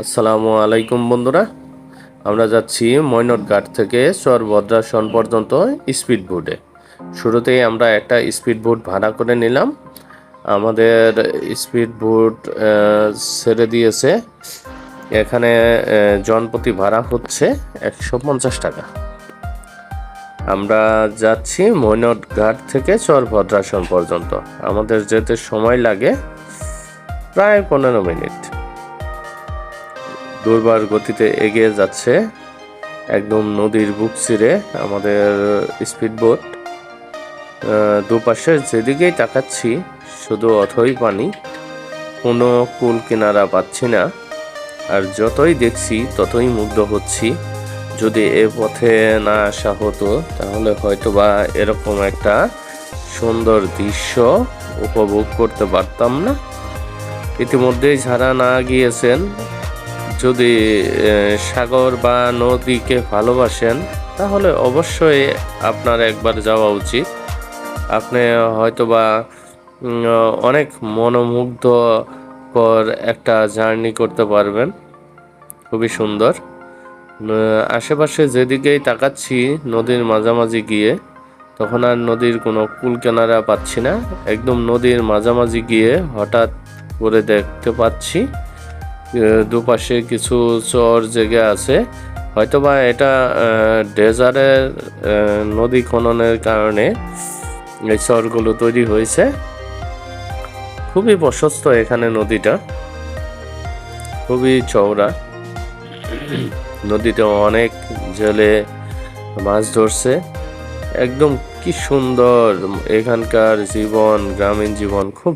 আসসালামু আলাইকুম বন্ধুরা। আমরা যাচ্ছি ময়নট ঘাট থেকে চর ভদ্রাসন পর্যন্ত স্পিড বোটে। শুরুতেই আমরা একটা স্পিড বোট ভাড়া করে নিলাম। আমাদের স্পিড বোট ছেড়ে দিয়েছে। এখানে জনপ্রতি ভাড়া হচ্ছে একশো পঞ্চাশ টাকা। আমরা যাচ্ছি মৈনট ঘাট থেকে চর ভদ্রাসন পর্যন্ত। আমাদের যেতে সময় লাগে প্রায় পনেরো মিনিট। দুর্বার গতিতে এগিয়ে যাচ্ছে একদম নদীর বুক চিরে আমাদের স্পিড বোট দুপাশে যেদিকেই তাকাচ্ছি, শুধু অথই পানি, কোনো কুল কিনারা পাচ্ছি না। আর যতই দেখছি, ততই মুগ্ধ হচ্ছি। যদি এ পথে না আসা হতো, তাহলে হয়তোবা এরকম একটা সুন্দর দৃশ্য উপভোগ করতে পারতাম না। ইতিমধ্যেই যারা না গিয়েছেন যদি সাগর বা নদীকে ভালোবাসেন, তাহলে অবশ্যই আপনার একবার যাওয়া উচিত। আপনি হয়তোবা অনেক মনোমুগ্ধকর একটা জার্নি করতে পারবেন। খুবই সুন্দর। আশেপাশে যেদিকেই তাকাচ্ছি নদীর মাঝামাঝি গিয়ে, তখন আর নদীর কোনো কুল কেনারা পাচ্ছি না। একদম নদীর মাঝামাঝি গিয়ে হঠাৎ করে দেখতে পাচ্ছি দুপাশে কিছু চর জেগে আছে। হয়তোবা এটা ডেজারের নদী খননের কারণে এই চরগুলো তৈরি হয়েছে। খুবই প্রশস্ত এখানে নদীটা। খুবই চওড়া। নদীতে অনেক জেলে মাছ ধরছে। একদম কি সুন্দর এখানকার জীবন, গ্রামীণ জীবন, খুব